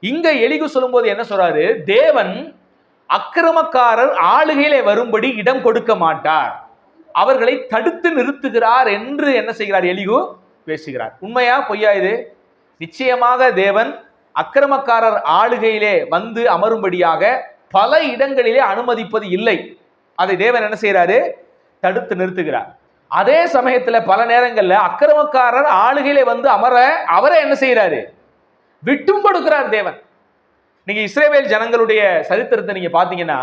இங்க எலிகு சொல்லும்போது என்ன சொல்றாரு? தேவன் அக்கிரமக்காரர் ஆளுகையிலே வரும்படி இடம் கொடுக்க மாட்டார். அவர்களை தடுத்து நிறுத்துகிறார் என்று என்ன செய்கிறார் எலிகு? பேசுகிறார். உண்மையா? பொய்யா இது? நிச்சயமாக தேவன் அக்கிரமக்காரர் ஆளுகையிலே வந்து அமரும்படியாக பல இடங்களிலே அனுமதிப்பது இல்லை. அதை தேவன் என்ன செய்கிறாரு தடுத்து நிறுத்துகிறார். அதே சமயத்தில் பல நேரங்களில் அக்கிரமக்காரர் ஆளுகையிலே வந்து அமர அவரை என்ன செய்கிறாரு விட்டும் கொடுக்கிறார் தேவன். நீங்க இஸ்ரேவேல் ஜனங்களுடைய சரித்திரத்தை நீங்க பாத்தீங்கன்னா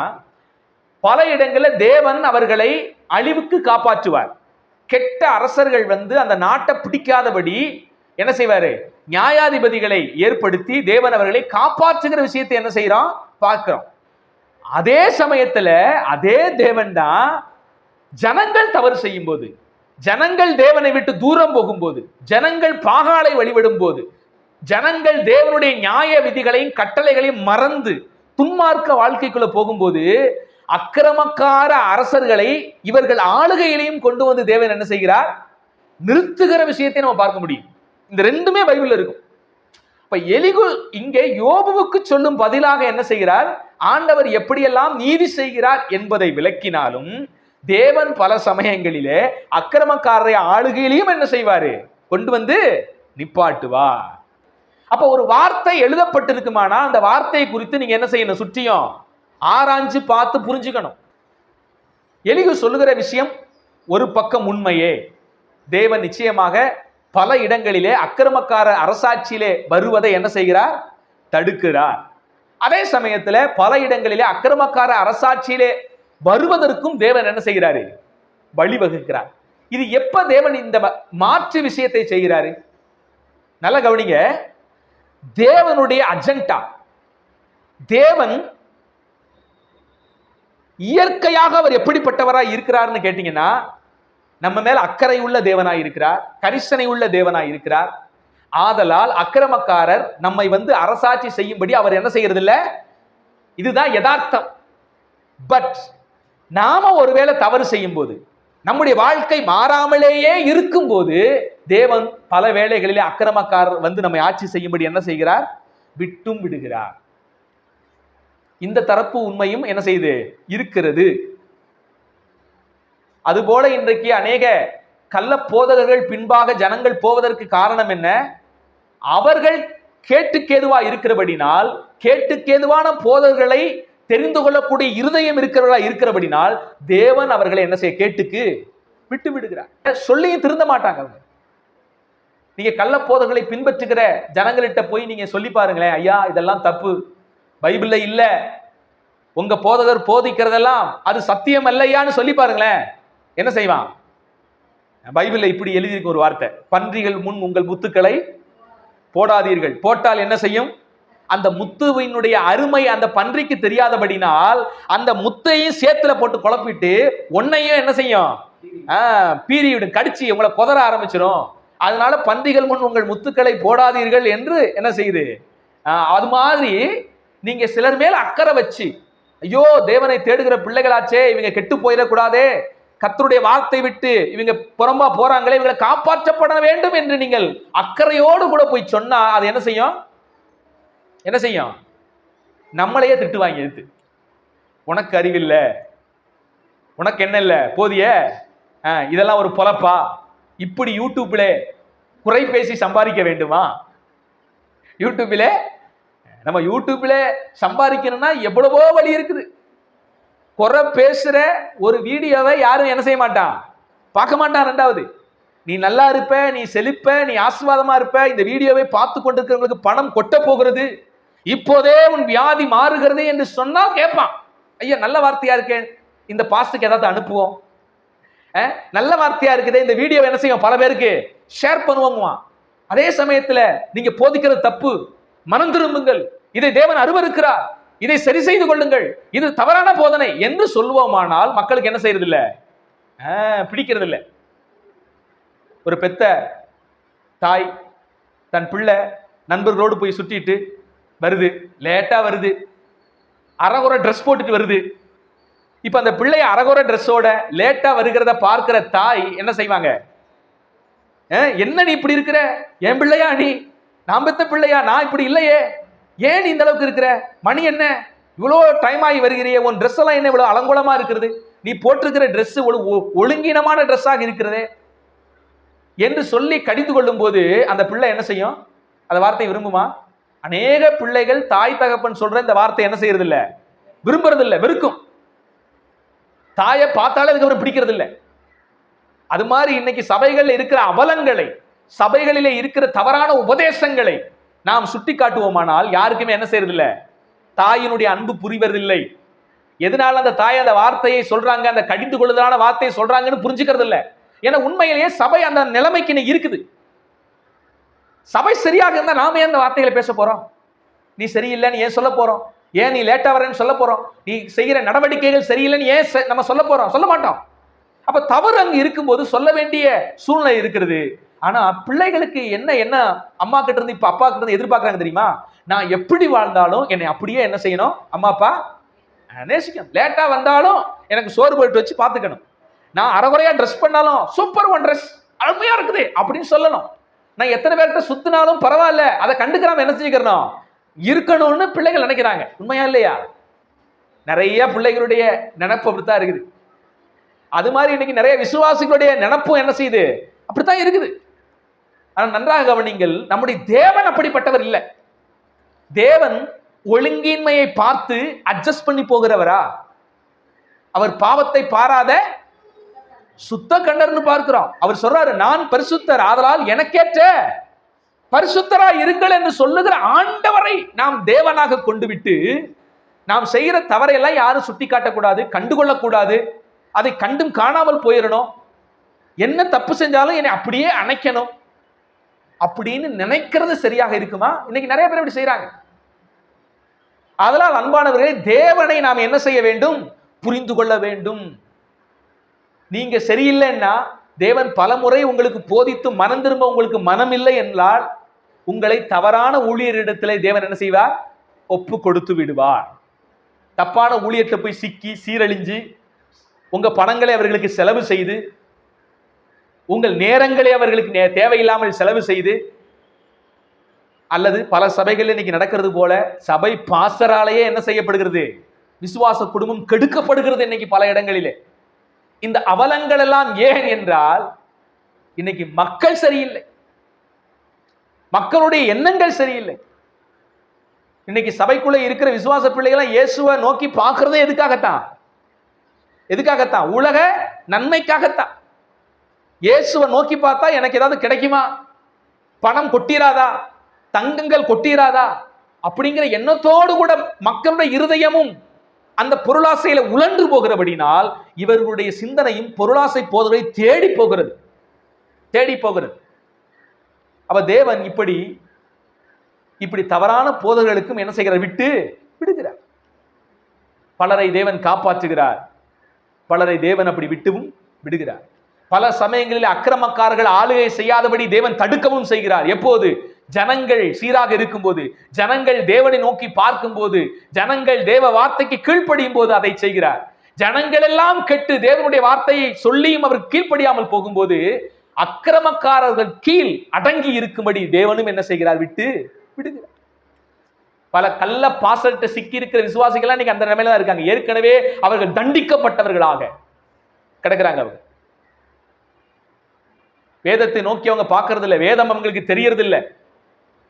பல இடங்களில் தேவன் அவர்களை அழிவுக்கு காப்பாற்றுவார். கெட்ட அரசர்கள் வந்து அந்த நாட்டை பிடிக்காதபடி என்ன செய்வாரு? நியாயாதிபதிகளை ஏற்படுத்தி தேவன் அவர்களை காப்பாற்றுகிற விஷயத்தை என்ன செய்யறோம் பார்க்கிறோம். அதே சமயத்துல அதே தேவன் தான் ஜனங்கள் தவறு செய்யும் போது ஜனங்கள் தேவனை விட்டு தூரம் போகும்போது ஜனங்கள் பாகாலை வழிபடும் போது ஜனங்கள் தேவனுடைய நியாய விதிகளையும் கட்டளைகளையும் மறந்து துன்மார்க்க வாழ்க்கைக்குள்ள போகும்போது அக்கிரமக்கார அரசர்களை இவர்கள் ஆளுகையிலையும் கொண்டு வந்து தேவன் என்ன செய்கிறார்? நிறுத்துகிற விஷயத்தை நம்ம பார்க்க முடியும். இந்த ரெண்டுமே பைபிள்ல இருக்கும். இப்ப எலிகு இங்கே யோபுவுக்கு சொல்லும் பதிலாக என்ன செய்கிறார்? ஆண்டவர் எப்படியெல்லாம் நீதி செய்கிறார் என்பதை விளக்கினாலும் தேவன் பல சமயங்களிலே அக்கிரமக்காரரை ஆளுகையிலையும் என்ன செய்வாரு? கொண்டு வந்து நிப்பாட்டுவார். அப்ப ஒரு வார்த்தை எழுதப்பட்டிருக்குமானா அந்த வார்த்தையை குறித்து நீங்க என்ன செய்யணும்? சுற்றியும் ஆராய்ஞ்சு பார்த்து புரிஞ்சுக்கணும். எலிகு சொல்லுகிற விஷயம் ஒரு பக்கம் உண்மையே. தேவன் நிச்சயமாக பல இடங்களிலே அக்கிரமக்கார அரசாட்சியிலே வருவதை என்ன செய்கிறார்? தடுக்கிறார். அதே சமயத்துல பல இடங்களிலே அக்கிரமக்கார அரசாட்சியிலே வருவதற்கும் தேவன் என்ன செய்கிறாரு? வழிவகுக்கிறார் இது எப்ப தேவன் இந்த மாற்று விஷயத்தை செய்கிறாரு? நல்ல கவனிங்க. தேவனுடைய அஜெண்டா தேவன் இயற்கையாக அவர் எப்படிப்பட்டவராக இருக்கிறார்னு கேட்டீங்கன்னா நம்ம மேல அக்கறை உள்ள தேவனாய் இருக்கிறார் கரிசனை உள்ள தேவனாய் இருக்கிறார். ஆதலால் அக்கிரமக்காரர் நம்மை வந்து அரசாட்சி செய்யும்படி அவர் என்ன செய்யறது இல்லை இதுதான் யதார்த்தம். பட் நாம ஒருவேளை தவறு செய்யும் போது நம்முடைய வாழ்க்கை மாறாமலேயே இருக்கும்போது தேவன் பல வேளைகளிலே அக்கிரமக்காரர் வந்து நம்மை ஆட்சி செய்யும்படி என்ன செய்கிறார்? விட்டும் விடுகிறார். இந்த தரப்பு உண்மையும் என்ன செய்து? இருக்கிறது. அதுபோல இன்றைக்கு அநேக கள்ள போதகர்கள் பின்பாக ஜனங்கள் போவதற்கு காரணம் என்ன? அவர்கள் கேட்டுக்கேதுவா இருக்கிறபடினால் கேட்டுக்கேதுவான போதகர்களை தெரிந்து கொள்ளக்கூடிய இருதயம் இருக்கிறவர்களா இருக்கிறபடினால் தேவன் அவர்களை என்ன செய்ய கேட்டுக்கு விட்டு விடுகிறார். சொல்லியும் திருந்த மாட்டாங்க அவங்க. நீங்க கள்ள போதங்களை பின்பற்றுகிற ஜனங்கள்கிட்ட போய் நீங்க சொல்லி பாருங்களேன் ஐயா இதெல்லாம் தப்பு. பைபிள்ல இல்ல. உங்க போதகர் போதிக்கிறதெல்லாம் அது சத்தியம் அல்லையான்னு சொல்லி பாருங்களேன். என்ன செய்வான்? பைபிள்ல இப்படி எழுதியிருக்க ஒரு வார்த்தை. பன்றிகள் முன் உங்கள் முத்துக்களை போடாதீர்கள். போட்டால் என்ன செய்யும்? அந்த முத்துவினுடைய அருமை அந்த பன்றிக்கு தெரியாதபடினால் அந்த முத்தையும் சேத்துல போட்டு குழப்பிட்டு உன்னையும் என்ன செய்யும்? ஆ, கடிச்சு உங்களை புதற ஆரம்பிச்சிடும் அதனால பன்றிகள் முன் உங்கள் முத்துக்களை போடாதீர்கள் என்று என்ன செய்யுது? அது மாதிரி நீங்க சிலர் மேல் அக்கறை வச்சு ஐயோ தேவனை தேடுகிற பிள்ளைகளாச்சே இவங்க கெட்டு போயிடக்கூடாதே கத்தருடைய வார்த்தை விட்டு இவங்க புறம்பா போறாங்களே இவங்களை காப்பாற்றப்பட வேண்டும் என்று நீங்கள் அக்கறையோடு கூட போய் சொன்னா அது என்ன செய்யும்? என்ன செய்யும்? நம்மளையே திட்டுவாங்க எடுத்து உனக்கு அறிவில்லை உனக்கு என்ன இல்லை? போதிய. ஆ, இதெல்லாம் ஒரு பொழப்பா? இப்படி யூடியூப்ல குறை பேசி சம்பாதிக்க வேண்டுமா? யூடியூப்ல நம்ம யூடியூப்ல சம்பாதிக்கணும்னா எவ்வளவோ வழி இருக்குது. குறை பேசுற ஒரு வீடியோவை யாரும் என்ன செய்ய மாட்டான்? பார்க்க மாட்டான் ரெண்டாவது. நீ நல்லா இருப்ப நீ செழிப்ப நீ ஆசீர்வாதமா இருப்ப. இந்த வீடியோவை பார்த்து கொண்டிருக்கிறவங்களுக்கு பணம் கொட்ட போகிறது. இப்போதே உன் வியாதி மாறுகிறது என்று சொன்னால் கேட்பான். ஐயா நல்ல வார்த்தையா இருக்கேன் இந்த பாஸ்டுக்கு ஏதாவது அனுப்புவோம். நல்ல வார்த்தையா இருக்குதே. இந்த வீடியோ என்ன செய்யும்? பல பேருக்கு ஷேர் பண்ணுவோங்குவான். அதே சமயத்துல நீங்க போதிக்கிறது தப்பு. மனம் திரும்புங்கள். இதை தேவன் அருவருக்கிறார். இதை சரி செய்து கொள்ளுங்கள். இது தவறான போதனை என்று சொல்லுவோமானால் மக்களுக்கு என்ன செய்யறது இல்லை பிடிக்கிறது இல்லை ஒரு பெத்த தாய் தன் பிள்ளை நண்பர்களோடு போய் சுற்றிட்டு வருது. லேட்டா வருது. அறகுறை ட்ரெஸ் போட்டுட்டு வருது. இப்ப அந்த பிள்ளை அறகுறை ட்ரெஸ்ஸோட லேட்டா வருகிறத பார்க்கிற தாய் என்ன செய்வாங்க? என்ன நீ இப்படி இருக்கிற? என் பிள்ளையா நீ? நான் பெத்த பிள்ளையா? நான் இப்படி இல்லையே. ஏன் நீ இந்த அளவுக்கு இருக்கிற? மணி என்ன? இவ்வளோ டைம் ஆகி வருகிறியே. உன் ட்ரெஸ் எல்லாம் என்ன இவ்வளோ அலங்கோலமாக இருக்கிறது? நீ போட்டிருக்கிற ட்ரெஸ் ஒழுங்கீனமான ட்ரெஸ்ஸாக இருக்கிறதே. என்று சொல்லி கடிந்து கொள்ளும் போது அந்த பிள்ளை என்ன செய்யும்? அந்த வார்த்தை விரும்புமா? அநேக பிள்ளைகள் தாய் தகப்பன் சொல்ற இந்த வார்த்தை என்ன செய்யறது இல்ல விரும்புறது இல்ல வெறுக்கும். தாயை பார்த்தாலே அதுக்கப்புறம் பிடிக்கிறது இல்ல அது மாதிரி இன்னைக்கு சபைகளில் இருக்கிற அவலங்களை சபைகளிலே இருக்கிற தவறான உபதேசங்களை நாம் சுட்டி காட்டுவோமானால் யாருக்குமே என்ன செய்யறது இல்ல தாயினுடைய அன்பு புரிவதில்லை. எதனால அந்த தாய் அந்த வார்த்தையை சொல்றாங்க அந்த கடிந்து கொள்ளுதலான வார்த்தையை சொல்றாங்கன்னு புரிஞ்சுக்கிறது இல்ல ஏன்னா உண்மையிலேயே சபை அந்த நிலைமைக்கு இருக்குது. சபை சரியாக இருந்தால் நாம ஏன் அந்த வார்த்தைகளை பேச போறோம்? நீ சரியில்லைன்னு ஏன் சொல்ல போறோம்? ஏன் நீ லேட்டா வரேன்னு சொல்ல போறோம்? நீ செய்கிற நடவடிக்கைகள் சரியில்லைன்னு ஏன் செ- நம்ம சொல்ல போறோம்? சொல்ல மாட்டோம். அப்ப தவறு அங்கே இருக்கும்போது சொல்ல வேண்டிய சூழ்நிலை இருக்கிறது. ஆனா பிள்ளைகளுக்கு என்ன என்ன அம்மா கிட்ட இருந்து இப்ப அப்பா கிட்ட இருந்து எதிர்பார்க்கறாங்க தெரியுமா? நான் எப்படி வாழ்ந்தாலும் என்னை அப்படியே என்ன செய்யணும்? அம்மா அப்பா நேசிக்கணும். லேட்டா வந்தாலும் எனக்கு சோறு போட்டு வச்சு பார்த்துக்கணும். நான் அரைகுறையா ட்ரெஸ் பண்ணாலும் சூப்பர் ஒன் ட்ரெஸ் அருமையா இருக்குது அப்படின்னு சொல்லணும். நான் எத்தனை பேர்கிட்ட சுத்தினாலும் பரவாயில்ல. அதை கண்டுக்கிறாம என்ன செஞ்சுக்கிறோம் இருக்கணும்னு பிள்ளைகள் நினைக்கிறாங்க. உண்மையா இல்லையா? நிறைய பிள்ளைகளுடைய நினைப்பு அப்படித்தான் இருக்குது. அது மாதிரி இன்னைக்கு நிறைய விசுவாசிகளுடைய நினப்பும் என்ன செய்யுது? அப்படித்தான் இருக்குது. ஆனால் நன்றாக கவனிங்கள் நம்முடைய தேவன் அப்படிப்பட்டவர் இல்லை. தேவன் ஒழுங்கின்மையை பார்த்து அட்ஜஸ்ட் பண்ணி போகிறவரா? அவர் பாவத்தை பாராத சுத்த கண்டர்னு பார்க்கிறோம். அவர் சொல்றாரு நான் பரிசுத்தர் ஆதலால் எனக்கேற்ற பரிசுத்தரா இருங்கள் என்று சொல்லுகிற ஆண்டவரை நாம் தேவனாக கொண்டு விட்டு நாம் செய்கிற தவறையெல்லாம் யாரும் சுட்டி காட்டக்கூடாது கண்டுகொள்ளக்கூடாது. அதை கண்டும் காணாமல் போயிடணும். என்ன தப்பு செஞ்சாலும் என்னை அப்படியே அணைக்கணும். அப்படின்னு நினைக்கிறது சரியாக இருக்குமா? இன்னைக்கு நிறைய பேர் இப்படி செய்யறாங்க அதனால் அன்பானவர்களே தேவனை நாம் என்ன செய்ய வேண்டும்? புரிந்து கொள்ள வேண்டும். நீங்க சரியில்லைன்னா தேவன் பலமுறை உங்களுக்கு போதித்து மனம் திரும்ப உங்களுக்கு மனம் இல்லை என்றால் உங்களை தவறான ஊழியரிடத்தில் தேவன் என்ன செய்வார்? ஒப்பு கொடுத்து விடுவார். தப்பான ஊழியத்தை போய் சிக்கி சீரழிஞ்சு உங்க பணங்களை அவர்களுக்கு செலவு செய்து உங்கள் நேரங்களை அவர்களுக்கு நே- தேவையில்லாமல் செலவு செய்து அல்லது பல சபைகளில் இன்னைக்கு நடக்கிறது போல சபை பாசராலேயே என்ன செய்யப்படுகிறது? விசுவாச குடும்பம் கெடுக்கப்படுகிறது இன்னைக்கு பல இடங்களிலே. இந்த அவலங்கள் எல்லாம் ஏன் என்றால் இன்னைக்கு மக்கள் சரியில்லை. மக்களுடைய எண்ணங்கள் சரியில்லை. இன்னைக்கு சபைக்குள்ள இருக்கிற விசுவாச பிள்ளைகளை இயேசுவை நோக்கி பார்க்கறதே எதுக்காகத்தான்? எதுக்காகத்தான்? உலக நன்மைக்காகத்தான். இயேசுவை நோக்கி பார்த்தா எனக்கு ஏதாவது கிடைக்குமா? பணம் கொட்டிராதா? தங்கங்கள் கொட்டிராதா? அப்படிங்கிற எண்ணத்தோடு கூட மக்களுடைய இருதயமும் அந்த பொருளாசையில உழன்று போகிறபடினால் இவர்களுடைய சிந்தனையும் பொருளாசை போதலை தேடி போகிறது. தேடி போகிறது. அப்ப தேவன் இப்படி இப்படி தவறான போதர்களுக்கும் என்ன செய்கிறார்? விட்டு விடுகிறார். பலரை தேவன் காப்பாற்றுகிறார். பலரை தேவன் அப்படி விட்டுவும் விடுகிறார். பல சமயங்களில் அக்கிரமக்காரர்கள் ஆளுகை செய்யாதபடி தேவன் தடுக்கவும் செய்கிறார். எப்போது? ஜனங்கள் சீராக இருக்கும்போது ஜனங்கள் தேவனை நோக்கி பார்க்கும்போது ஜனங்கள் தேவ வார்த்தைக்கு கீழ்ப்படியும் போது அதை செய்கிறார். ஜனங்கள் எல்லாம் கெட்டு தேவனுடைய வார்த்தையை சொல்லியும் அவர் கீழ்ப்படியாமல் போகும்போது அக்கிரமக்காரர்கள் கீழ் அடங்கி இருக்கும்படி தேவனும் என்ன செய்கிறார்? விட்டு விடுகிறார். பல கள்ள பாசல்கிட்ட சிக்கி இருக்கிற விசுவாசிகள் இன்னைக்கு அந்த நிலைமையில தான் இருக்காங்க. ஏற்கனவே அவர்கள் தண்டிக்கப்பட்டவர்களாக கிடக்குறாங்க அவங்க. வேதத்தை நோக்கி அவங்க பார்க்கறது இல்ல வேதம் அவங்களுக்கு தெரியறது இல்ல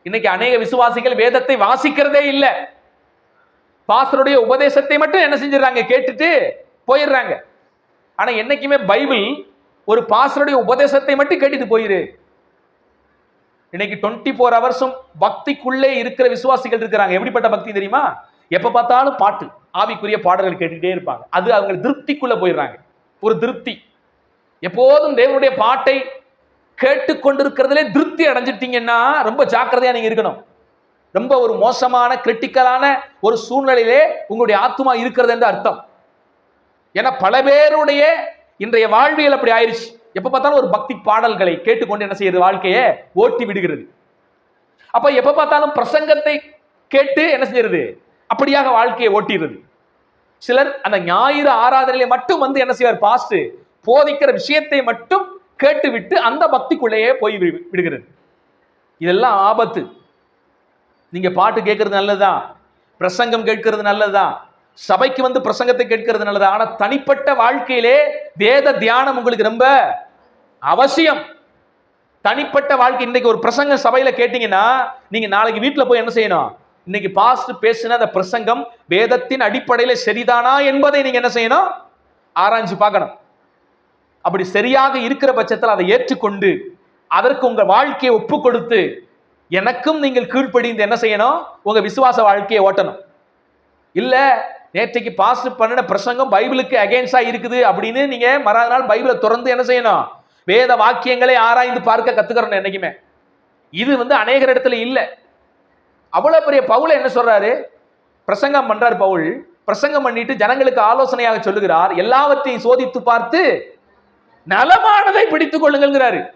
இன்னைக்கு அநேக விசுவாசிகள் வேதத்தை வாசிக்கிறதே இல்ல. பாஸ்டருடைய உபதேசத்தை மட்டும் என்ன செஞ்சிடறாங்க? கேட்டுட்டு போயிடுறாங்க. ஆனா என்னைக்குமே பைபிள் ஒரு பாஸ்டருடைய உபதேசத்தை மட்டும் கேட்டுட்டு போயிரு. இன்னைக்கு டுவெண்ட்டி ஃபோர் ஹவர்ஸும் பக்திக்குள்ளே இருக்கிற விசுவாசிகள் இருக்கிறாங்க. எப்படிப்பட்ட பக்தி தெரியுமா? எப்ப பார்த்தாலும் பாட்டு ஆவிக்குரிய பாடல்கள் கேட்டுக்கிட்டே இருப்பாங்க. அது அவங்க திருப்திக்குள்ள போயிடுறாங்க. ஒரு திருப்தி. எப்போதும் தேவனுடைய பாட்டை கேட்டுக்கொண்டிருக்கிறதுலே திருப்தி அடைஞ்சிட்டீங்கன்னா ரொம்ப ஜாக்கிரதையா நீங்க இருக்கணும். ரொம்ப ஒரு மோசமான கிரிட்டிக்கலான ஒரு சூழ்நிலையிலே உங்களுடைய ஆத்மா இருக்கிறது என்று அர்த்தம். ஏன்னா பல பேருடைய இன்றைய வாழ்வியல் அப்படி ஆயிடுச்சு எப்ப பார்த்தாலும் ஒரு பக்தி பாடல்களை கேட்டுக்கொண்டு என்ன செய்யுது? வாழ்க்கையை ஓட்டி விடுகிறது. அப்ப எப்ப பார்த்தாலும் பிரசங்கத்தை கேட்டு என்ன செய்யறது? அப்படியாக வாழ்க்கையை ஓட்டிடுறது. சிலர் அந்த ஞாயிறு ஆராதனையில மட்டும் வந்து என்ன செய்வார்? பாஸ்ட் போதிக்கிற விஷயத்தை மட்டும் கேட்டுவிட்டு அந்த பக்திக்குள்ளேயே போய் விடுகிறது. இதெல்லாம் ஆபத்து. நீங்க பாட்டு கேட்கறது நல்லதுதான் பிரசங்கம் கேட்கறது நல்லதுதான் சபைக்கு வந்து பிரசங்கத்தை கேட்கறது நல்லது? ஆனா தனிப்பட்ட வாழ்க்கையிலே வேத தியானம் உங்களுக்கு ரொம்ப அவசியம். தனிப்பட்ட வாழ்க்கை. இன்னைக்கு ஒரு பிரசங்கம் சபையில கேட்டீங்கன்னா நீங்க நாளைக்கு வீட்டில் போய் என்ன செய்யணும்? இன்னைக்கு பாஸ்ட் பேசின அந்த பிரசங்கம் வேதத்தின் அடிப்படையில் சரிதானா என்பதை நீங்க என்ன செய்யணும்? ஆராய்ஞ்சு பார்க்கணும். அப்படி சரியாக இருக்கிற பட்சத்தில் அதை ஏற்றுக்கொண்டு அதற்கு உங்கள் வாழ்க்கையை ஒப்பு கொடுத்து எனக்கும் நீங்கள் கீழ்ப்படிந்து என்ன செய்யணும்? உங்க விசுவாச வாழ்க்கையை ஓட்டணும். இல்ல நேற்றைக்கு பாஸ்ட் பண்ணின பிரசங்கம் பைபிளுக்கு அகைன்ஸ்டா இருக்குது அப்படின்னு நீங்க மறாத நாள் பைபிளை திறந்து என்ன செய்யணும்? வேத வாக்கியங்களை ஆராய்ந்து பார்க்க கத்துக்கிறோம் என்னைக்குமே. இது வந்து அநேகர் இடத்துல இல்லை. அவ்வளவு பெரிய பவுல் என்ன சொல்றாரு? பிரசங்கம் பண்ணுறார் பவுல். பிரசங்கம் பண்ணிட்டு ஜனங்களுக்கு ஆலோசனையாக சொல்லுகிறார். எல்லாவற்றையும் சோதித்து பார்த்து நலமானதை பிடித்துக் கொள்ளுங்கிறாரு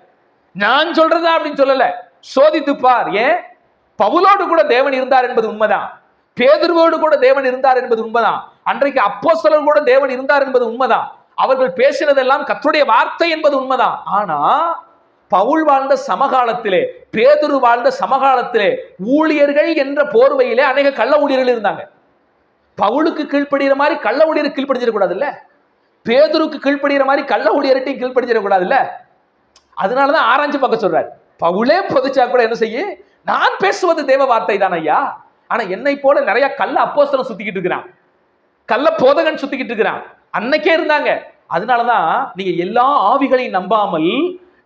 நான் சொல்றதா அப்படின்னு சொல்லல. சோதித்து பார் ஏன்? பவுலோடு கூட தேவன் இருந்தார் என்பது உண்மைதான். பேதுருவோடு கூட தேவன் இருந்தார் என்பது உண்மைதான். அன்றைக்கு அப்போஸ்தலர் கூட தேவன் இருந்தார் என்பது உண்மைதான். அவர்கள் பேசினதெல்லாம் கத்துடைய வார்த்தை என்பது உண்மைதான். ஆனா பவுல் வாழ்ந்த சமகாலத்திலே பேதுரு வாழ்ந்த சமகாலத்திலே ஊழியர்கள் என்ற போர்வையிலே அநேக கள்ள ஊழியர்கள் இருந்தாங்க. பவுலுக்கு கீழ்ப்படுகிற மாதிரி கள்ள ஊழியர் கீழ்ப்படிஞ்சிடக்கூடாது இல்ல பேதுருக்கு கீழ்ப்படுகிற மாதிரி கள்ள ஊழியர்கிட்டையும் கீழ்ப்படிஞ்சிடக்கூடாது இல்ல அதனாலதான் ஆராய்ச்சி பார்க்க சொல்றார். பவுலே பொதுச்சா கூட என்ன செய்ய? நான் பேசுவது தேவ வார்த்தை தான் ஐயா. ஆனா என்னை போல நிறைய கள்ள அப்போஸ்தலம் சுத்திக்கிட்டு இருக்கிறான். கள்ள போதகன் சுத்திக்கிட்டு இருக்கிறான். அன்னைக்கே இருந்தாங்க. அதனாலதான் நீங்க எல்லா ஆவிகளையும் நம்பாமல்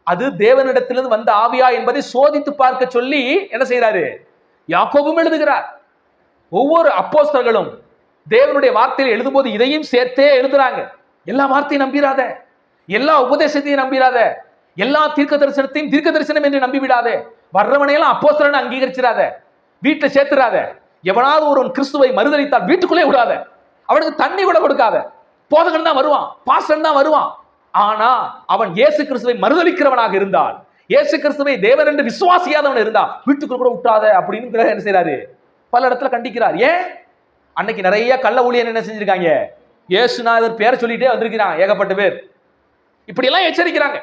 அது தேவனிடத்திலிருந்து வந்த ஆவியா என்பதை சோதித்து பார்க்க சொல்லி என்ன செய்யறாரு யாக்கோபும் எழுதுகிறார். ஒவ்வொரு அப்போஸ்தர்களும் தேவனுடைய வார்த்தையில் எழுதும்போது இதையும் சேர்த்தே எழுதுறாங்க. எல்லா வார்த்தையும் நம்பிராத. எல்லா உபதேசத்தையும் நம்பிராத. எல்லா தீர்க்க தரிசனத்தையும் தீர்க்க தரிசனம் என்று நம்பிவிடாதே. வர்றவனையெல்லாம் அப்போஸ்தலன் அங்கீகரிச்சிடாத வீட்டில் சேர்த்துறாத. எவனாவது ஒருவன் கிறிஸ்துவை மறுதளித்தால் வீட்டுக்குள்ளே விடாத. அவனுக்கு தண்ணி கூட கொடுக்காத. போதகன் தான் வருவான். பாஸ்டன் தான் வருவான். ஆனா அவன் இயேசு கிறிஸ்துவை மறுதளிக்கிறவனாக இருந்தால் இயேசு கிறிஸ்துவை தேவன் என்று விசுவாசியாதவன் இருந்தா வீட்டுக்குள்ள கூட விட்டாத அப்படின்னு பிறகு என்ன செய்றாரு? பல இடத்துல கண்டிக்கிறார். ஏன்? அன்னைக்கு நிறைய கள்ள ஊழியர் என்ன செஞ்சிருக்காங்க? இயேசுநாதர் பேரை சொல்லிட்டே வந்திருக்கிறாங்க ஏகப்பட்ட பேர். இப்படி எல்லாம் எச்சரிக்கிறாங்க.